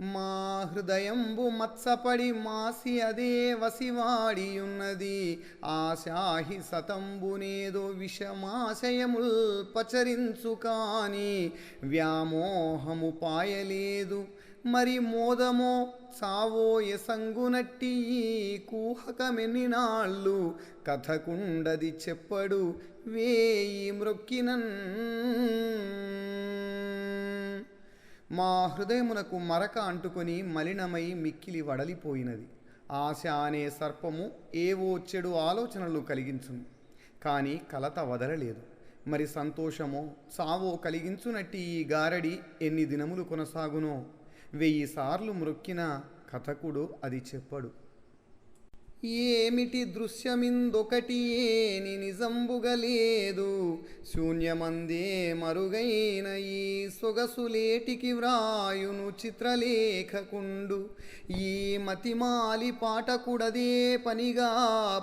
మా హృదయంబు మత్సపడి మాసి అదే వసివాడియున్నది. ఆశాహి సతంబునేదో విషమాశయముల్ పచరించు కాని వ్యామోహము పాయలేదు. మరి మోదమో చావో ఎసంగునట్టి ఈ కూహకమెన్ని నాళ్ళు కథకుండది చెప్పడు. వేయి మృక్కినన్ మా హృదయమునకు మరక అంటుకొని మలినమై మిక్కిలి వడలిపోయినది. ఆశ అనే సర్పము ఏవో చెడు ఆలోచనలు కలిగించును. కానీ కలత వదలలేదు. మరి సంతోషమో సావో కలిగించునట్టి ఈ గారడి ఎన్ని దినములు కొనసాగునో? వెయ్యి సార్లు మ్రొక్కిన కథకుడు అది చెప్పడు. ఏమిటి దృశ్యమిందొకటి ఏని నిజంబుగలేదు? శూన్యమందే మరుగైన ఈ సొగసులేటికి వ్రాయును చిత్రలేఖకుండు. ఈ మతిమాలి పాటకుడదే పనిగా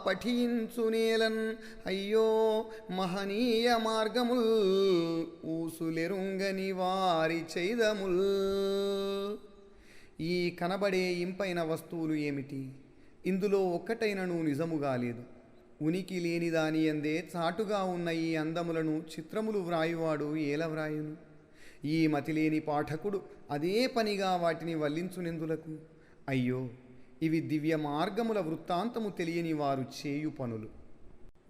పఠించునేలన్ అయ్యో మహనీయ మార్గముల్ ఊసులెరుంగని వారి చైదముల్. ఈ కనబడే ఇంపైన వస్తువులు ఏమిటి? ఇందులో ఒక్కటైనను నిజముగా లేదు. ఉనికి లేని దాని అందే చాటుగా ఉన్న ఈ అందములను చిత్రములు వ్రాయువాడు ఏల వ్రాయును? ఈ మతిలేని పాఠకుడు అదే పనిగా వాటిని వల్లించునెందులకు? అయ్యో ఇవి దివ్య మార్గముల వృత్తాంతము తెలియని వారు చేయు పనులు.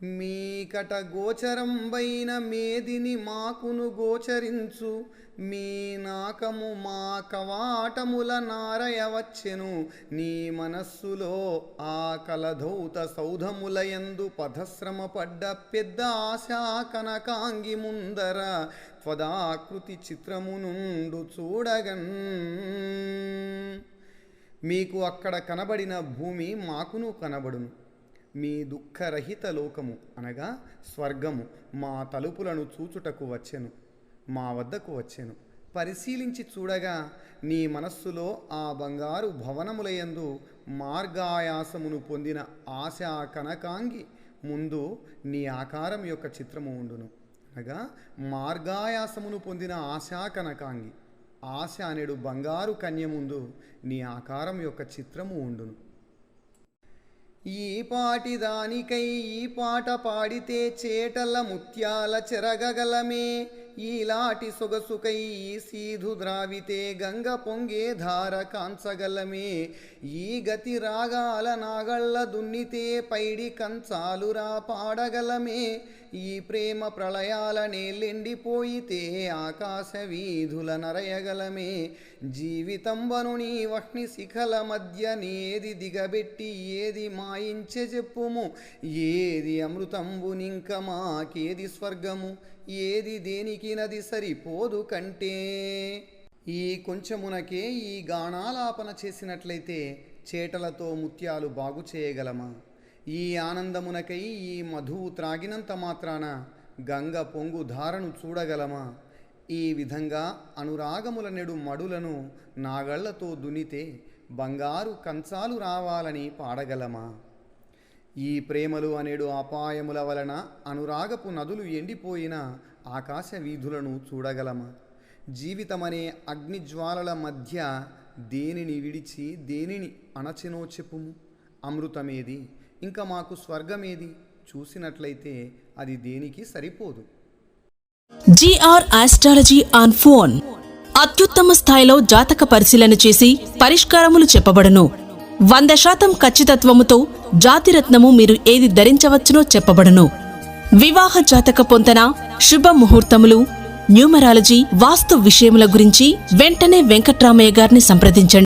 మీకట గోచరంబైన మేదిని మాకును గోచరించు. మీ నాకము మా కవాటముల నారయవచ్చెను నీ మనస్సులో ఆ కలధౌత సౌధములయందు పథశ్రమ పడ్డ పెద్ద ఆశా కనకాంగి ముందర త్వదాకృతి చిత్రము నుండు చూడగన్. మీకు అక్కడ కనబడిన భూమి మాకును కనబడును. మీ దుఃఖరహిత లోకము అనగా స్వర్గము మా తలుపులను చూచుటకు వచ్చెను మా వద్దకు వచ్చెను. పరిశీలించి చూడగా నీ మనస్సులో ఆ బంగారు భవనములయందు మార్గాయాసమును పొందిన ఆశా కనకాంగి ముందు నీ ఆకారం యొక్క చిత్రము ఉండును. అనగా మార్గాయాసమును పొందిన ఆశా కనకాంగి ఆశ అనేడు బంగారు కన్య ముందు నీ ఆకారం యొక్క చిత్రము ఉండును. ఈ పాటి దానికై ఈ పాట పాడితే చేటల ముత్యాల చెరగగలమే. ఈలాటి సొగసుకై ఈ సీధు ద్రావితే గంగ పొంగే ధార కాంచగలమే. ఈ గతి రాగాల నాగళ్ళ దున్నితే పైడి కంచాలురా పాడగలమే. ఈ ప్రేమ ప్రళయాలనే లెండిపోయితే ఆకాశ వీధుల నరయగలమే జీవితంబను నీ వహ్ని శిఖల మధ్య నేది దిగబెట్టి ఏది మాయించె చెప్పుము? ఏది అమృతంబునింక మాకేది స్వర్గము? ఏది దేనికి నది సరిపోదు కంటే. ఈ కొంచెమునకే ఈ గానాలాపన చేసినట్లయితే చేటలతో ముత్యాలు బాగు చేయగలమా? ఈ ఆనందమునకై ఈ మధువు త్రాగినంత మాత్రాన గంగ పొంగు ధారను చూడగలమా? ఈ విధంగా అనురాగముల నెడు మడులను నాగళ్ళతో దునితే బంగారు కంచాలు రావాలని పాడగలమా? ఈ ప్రేమలు అనేడు అపాయముల వలన అనురాగపు నదులు ఎండిపోయిన ఆకాశ వీధులను చూడగలమా? జీవితమనే అగ్నిజ్వాలల మధ్య దేనిని విడిచి దేనిని అణచినో చెప్పుము? అమృతమేది? ఇంకా మాకు స్వర్గమేది చూసినట్లయితే అది దేనికి సరిపోదు. GR astrology on phone. అత్యుత్తమ స్థాయిలో జాతక పరిశీలన చేసి పరిష్కారములు చెప్పబడును. వంద శాతం ఖచ్చితత్వముతో జాతిరత్నము మీరు ఏది ధరించవచ్చునో చెప్పబడను. వివాహ జాతక పొంతన శుభ ముహూర్తములు న్యూమరాలజీ వాస్తు విషయముల గురించి వెంటనే వెంకట్రామయ్య గారిని సంప్రదించండి.